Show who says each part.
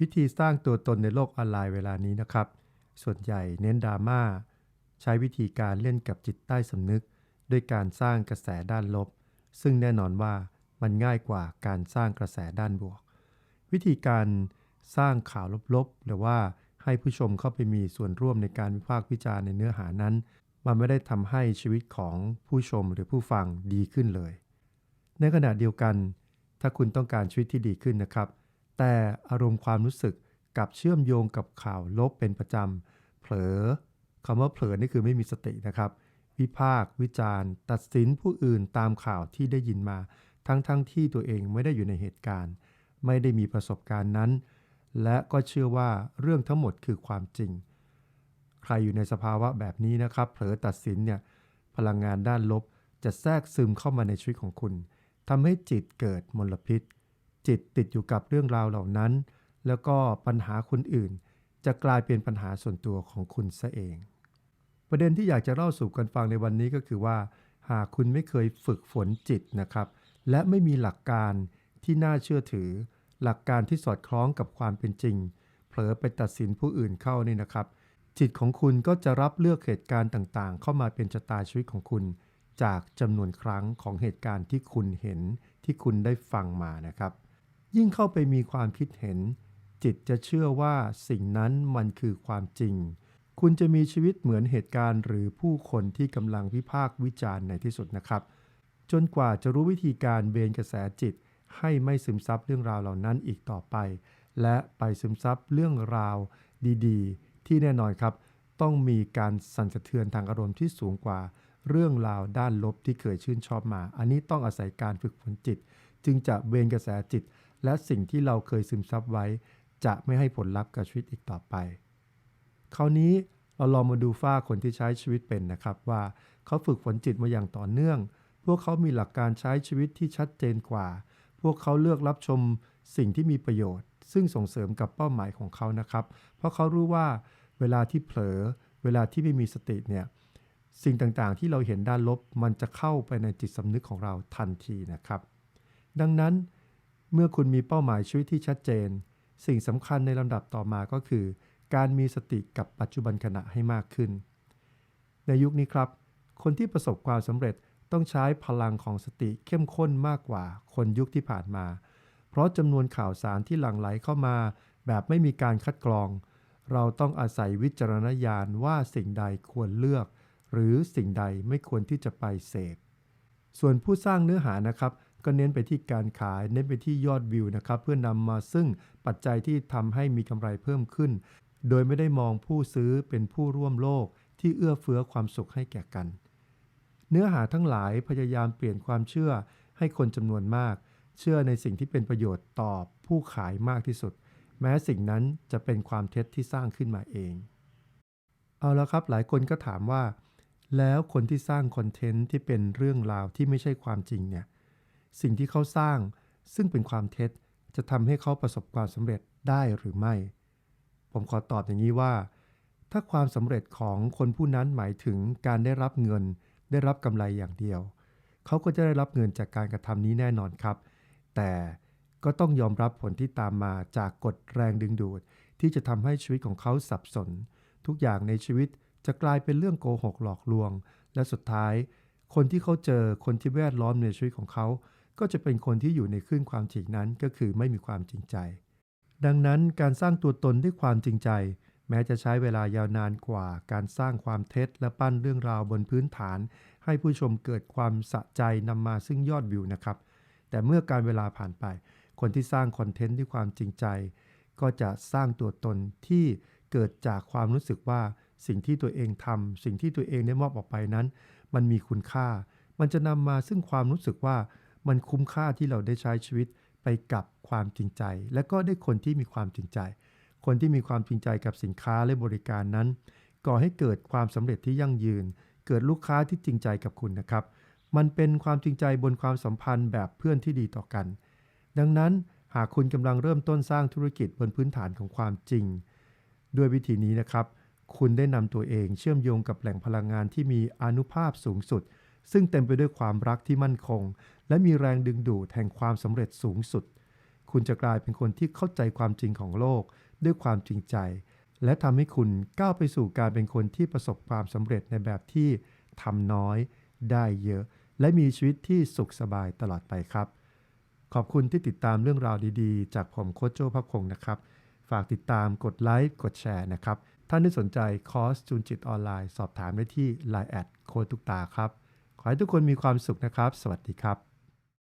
Speaker 1: วิธีสร้างตัวตนในโลกออนไลน์เวลานี้นะครับ ส่วนใหญ่เน้นดราม่า ใช้วิธีการเล่นกับจิตใต้สำนึก ด้วยการสร้างกระแสด้านลบ ซึ่งแน่นอนว่ามันง่ายกว่าการสร้างกระแสด้านบวก วิธีการสร้างข่าวลบๆ หรือว่าให้ผู้ชมเข้าไปมีส่วนร่วมในการวิพากษ์วิจารณ์ในเนื้อหานั้น มันไม่ได้ทำให้ชีวิตของผู้ชมหรือผู้ฟังดีขึ้นเลย ในขณะเดียวกัน ถ้าคุณต้องการชีวิตที่ดีขึ้นนะครับ แต่อารมณ์ความรู้สึกกับเชื่อมโยงกับข่าวลบเป็นประจำ เผลอคำว่าเผลอนี่คือไม่มีสตินะครับ วิพากวิจารณ์ ตัดสินผู้อื่นตามข่าวที่ได้ยินมา ทั้งๆทที่ตัวเองไม่ได้อยู่ในเหตุการณ์ ไม่ได้มีประสบการณ์นั้น และก็เชื่อว่าเรื่องทั้งหมดคือความจริง ใครอยู่ในสภาวะแบบนี้นะครับ เผลอตัดสินเนี่ยพลังงานด้านลบจะแทรกซึมเข้ามาในชีวิตของคุณทำให้จิตเกิดมลพิษ จิตติดอยู่กับเรื่องราวเหล่านั้น แล้วก็ปัญหาคนอื่น จะกลายเป็นปัญหาส่วนตัวของคุณซะเอง ประเด็นที่อยากจะเล่าสู่กันฟังในวันนี้ก็คือว่า หากคุณไม่เคยฝึกฝนจิตนะครับ และไม่มีหลักการที่น่าเชื่อถือ หลักการที่สอดคล้องกับความเป็นจริง เผลอไปตัดสินผู้อื่นเข้านี่นะครับ จิตของคุณก็จะรับเลือกเหตุการณ์ต่างๆ เข้ามาเป็นชะตาชีวิตของคุณจากจำนวนครั้งของเหตุการณ์ที่คุณเห็นที่คุณได้ฟังมานะครับ ยิ่งเข้าไปมีความคิดเห็น จิตจะเชื่อว่าสิ่งนั้นมันคือความจริง คุณจะมีชีวิตเหมือนเหตุการณ์ หรือผู้คนที่กำลังวิพากษ์วิจารณ์ในที่สุดนะครับ จนกว่าจะรู้วิธีการเบนกระแสจิต ให้ไม่ซึมซับเรื่องราวเหล่านั้นอีกต่อไป และไปซึมซับเรื่องราวดีๆ ที่แน่นอนครับ ต้องมีการสั่นสะเทือนทางอารมณ์ที่สูงกว่าเรื่องราวด้านลบที่เคยชื่นชอบมา อันนี้ต้องอาศัยการฝึกฝนจิต จึงจะเบนกระแสจิต และสิ่งที่เราเคยซึมซับไว้ จะไม่ให้ผลลัพธ์กับชีวิตอีกต่อไป คราวนี้เราลองมาดูฝ้าคนที่ใช้ชีวิตเป็นนะครับว่าเขาฝึกฝนจิตมาอย่างต่อเนื่อง พวกเขามีหลักการใช้ชีวิตที่ชัดเจนกว่า พวกเขาเลือกรับชมสิ่งที่มีประโยชน์ ซึ่งส่งเสริมกับเป้าหมายของเขานะครับ เพราะเขารู้ว่าเวลาที่เผลอ เวลาที่ไม่มีสติเนี่ยสิ่งต่างๆ ที่เราเห็นด้านลบมันจะเข้าไปในจิตสำนึกของเราทันทีนะครับ ดังนั้น เมื่อคุณมีเป้าหมายชีวิตที่ชัดเจน สิ่งสำคัญในลำดับต่อมาก็คือ การมีสติกับปัจจุบันขณะให้มากขึ้น ในยุคนี้ครับ คนที่ประสบความสำเร็จต้องใช้พลังของสติเข้มข้นมากกว่าคนยุคที่ผ่านมา เพราะจำนวนข่าวสารที่หลั่งไหลเข้ามา แบบไม่มีการคัดกรอง เราต้องอาศัยวิจารณญาณว่าสิ่งใดควรเลือก หรือสิ่งใดไม่ควรที่จะไปเสพ ส่วนผู้สร้างเนื้อหานะครับ ก็เน้นไปที่การขาย เน้นไปที่ยอดวิวนะครับเพื่อนำมาซึ่งปัจจัยที่ทำให้มีกำไรเพิ่มขึ้น โดยไม่ได้มองผู้ซื้อเป็นผู้ร่วมโลกที่เอื้อเฟื้อความสุขให้แก่กัน เนื้อหาทั้งหลายพยายามเปลี่ยนความเชื่อให้คนจำนวนมาก เชื่อในสิ่งที่เป็นประโยชน์ต่อผู้ขายมากที่สุด แม้สิ่งนั้นจะเป็นความเท็จที่สร้างขึ้นมาเอง เอาแล้วครับหลายคนก็ถามว่า แล้วคนที่สร้างคอนเทนต์ที่เป็นเรื่องราวที่ไม่ใช่ความจริงเนี่ย สิ่งที่เขาสร้าง ซึ่งเป็นความเท็จจะทำให้เขาประสบความสำเร็จได้หรือไม่ ผมขอตอบอย่างนี้ว่า ถ้าความสำเร็จของคนผู้นั้นหมายถึงการได้รับเงิน ได้รับกำไรอย่างเดียว เขาก็จะได้รับเงินจากการกระทำนี้แน่นอนครับ แต่ก็ต้องยอมรับผลที่ตามมาจากกฎแรงดึงดูด ที่จะทำให้ชีวิตของเขาสับสน ทุกอย่างในชีวิตจะกลายเป็นเรื่องโกหกหลอกลวง และสุดท้าย คนที่เขาเจอคนที่แวดล้อมในชีวิตของเขา ก็จะเป็นคนที่อยู่ในคลื่นความจริงนั้นก็คือไม่มีความจริงใจ ดังนั้นการสร้างตัวตนด้วยความจริงใจ แม้จะใช้เวลายาวนานกว่า การสร้างความเท็จและปั้นเรื่องราวบนพื้นฐาน ให้ผู้ชมเกิดความสะใจนำมาซึ่งยอดวิวนะครับ แต่เมื่อการเวลาผ่านไป คนที่สร้างคอนเทนต์ด้วยความจริงใจ ก็จะสร้างตัวตนที่เกิดจากความรู้สึกว่าสิ่งที่ตัวเองทำสิ่งที่ตัวเองได้มอบออกไปนั้น มันมีคุณค่า มันจะนำมาซึ่งความรู้สึกว่า มันคุ้มค่าที่เราได้ใช้ชีวิตไปกับความจริงใจ และก็ได้คนที่มีความจริงใจ คนที่มีความจริงใจกับสินค้าและบริการนั้น ก่อให้เกิดความสำเร็จที่ยั่งยืน เกิดลูกค้าที่จริงใจกับคุณนะครับ มันเป็นความจริงใจบนความสัมพันธ์แบบเพื่อนที่ดีต่อกัน ดังนั้นหากคุณกำลังเริ่มต้นสร้างธุรกิจบนพื้นฐานของความจริง ด้วยวิธีนี้นะครับ คุณได้นำตัวเองเชื่อมโยงกับแหล่งพลังงานที่มีอนุภาพสูงสุด ซึ่งเต็มไปด้วยความรักที่มั่นคง และมีแรงดึงดูดแห่งความสำเร็จสูงสุด คุณจะกลายเป็นคนที่เข้าใจความจริงของโลกด้วยความจริงใจ และทำให้คุณก้าวไปสู่การเป็นคนที่ประสบความสำเร็จในแบบที่ทำน้อย ได้เยอะ และมีชีวิตที่สุขสบายตลอดไปครับ ขอบคุณที่ติดตามเรื่องราวดีๆ จากผมโคชโจพักคงนะครับ ฝากติดตามกดไลค์กดแชร์นะครับท่านที่สนใจคอร์สจูนจิตออนไลน์ สอบถามได้ที่ Line แอดโคตุกตาครับ ขอให้ทุกคนมีความสุขนะครับ สวัสดีครับ